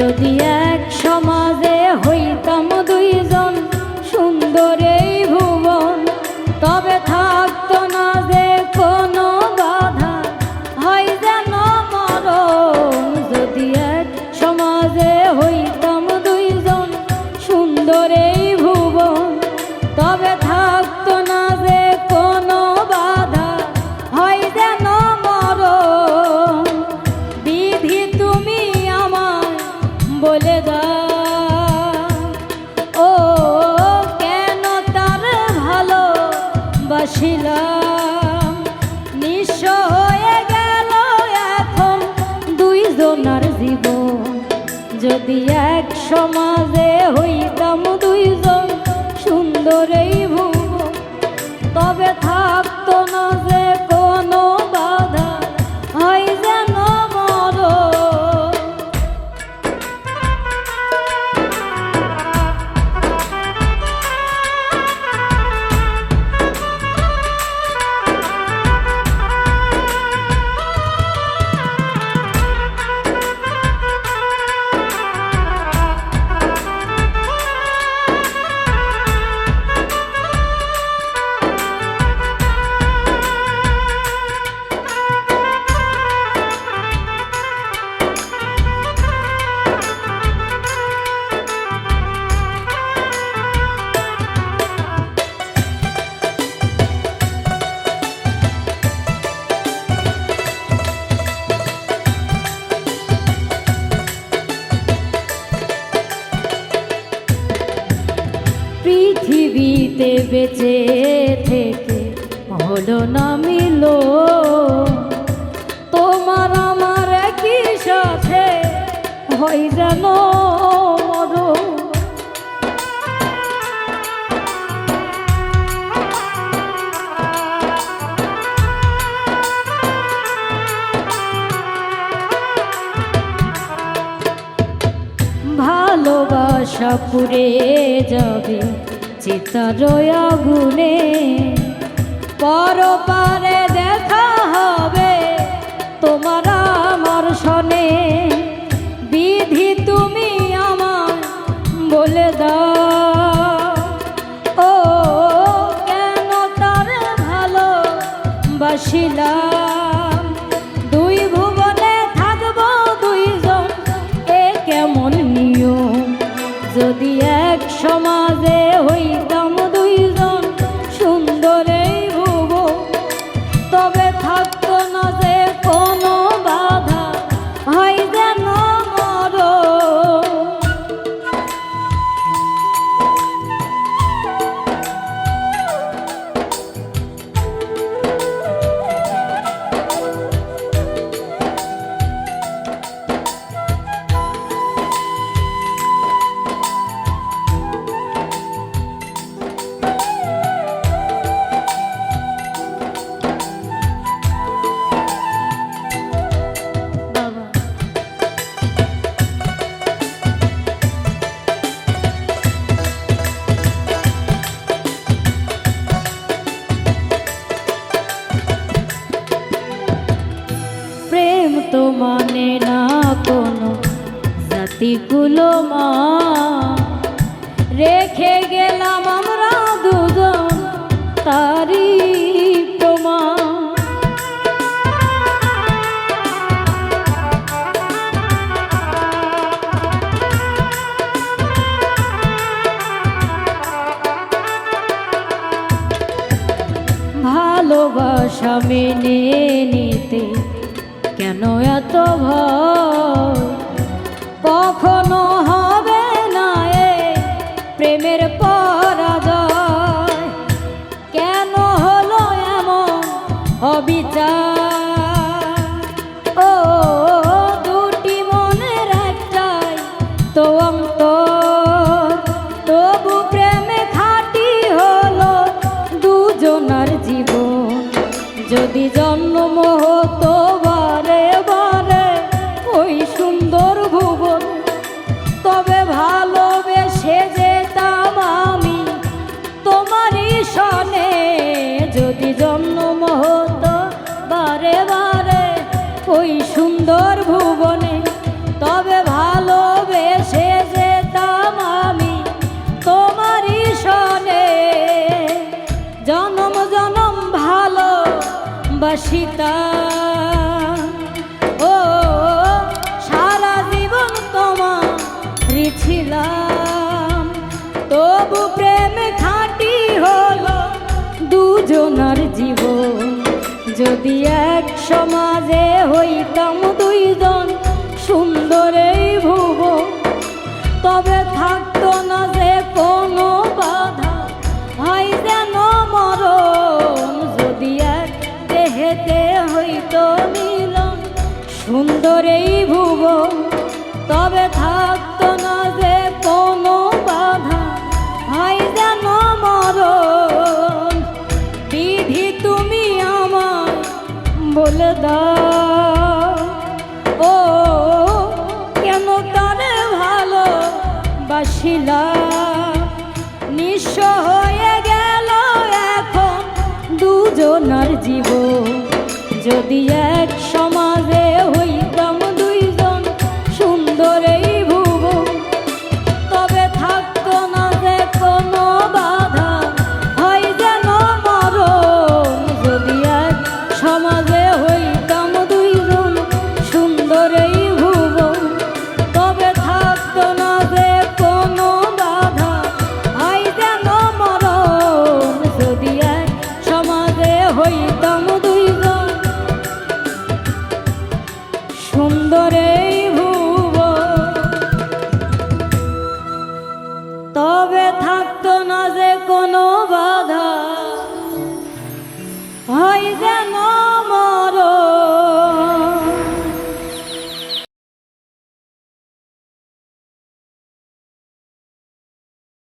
যদি এক সমাজে হইতাম যদি এক সমাজে হইতাম দুইজন সুন্দর এই ভুব তবে থাকতো না যে পৃথিবীতে বেঁচে থেকে হলো না মিলো তোমার আমার একই সাথে হয় যেন। ভালোবাসা পুড়ে যাবে চিতার আগুনে পরপারে দেখা হবে তোমার আমার সনে বিধি তুমি আমার বলে দাও। তো মানে না কোনো জাতিগুলো মা। রেখে গেলাম আমরা দুজন তারি প্রমাণ। ভালোবাসা মেনে নিতে কেন এত ভয়? কখনো হবে না এ প্রেমের পরাজয়। কেন হলো এমন অবিচার? ও, দুটি তো তবু প্রেমে হলো দুজনার জীবন। যদি জন্ম জন্ম মহত বারে বারে ওই সুন্দর ভুবনে। তবে ভালোবেসে যেতাম আমি তোমারই সনে জনম জনম ভালো বাসিতা ও, সারা তোমার ছিলাম তবু প্রেমে খাঁটি হলো দুজনার জীবন। যদি এক সমাজে হইতাম দুইজন সুন্দর এই ভুব তবে থাকতো না যে কোনো বা দাও ও কেন ভালো নিঃস্ব হয়ে গেল এখন দুজনার জীব যদি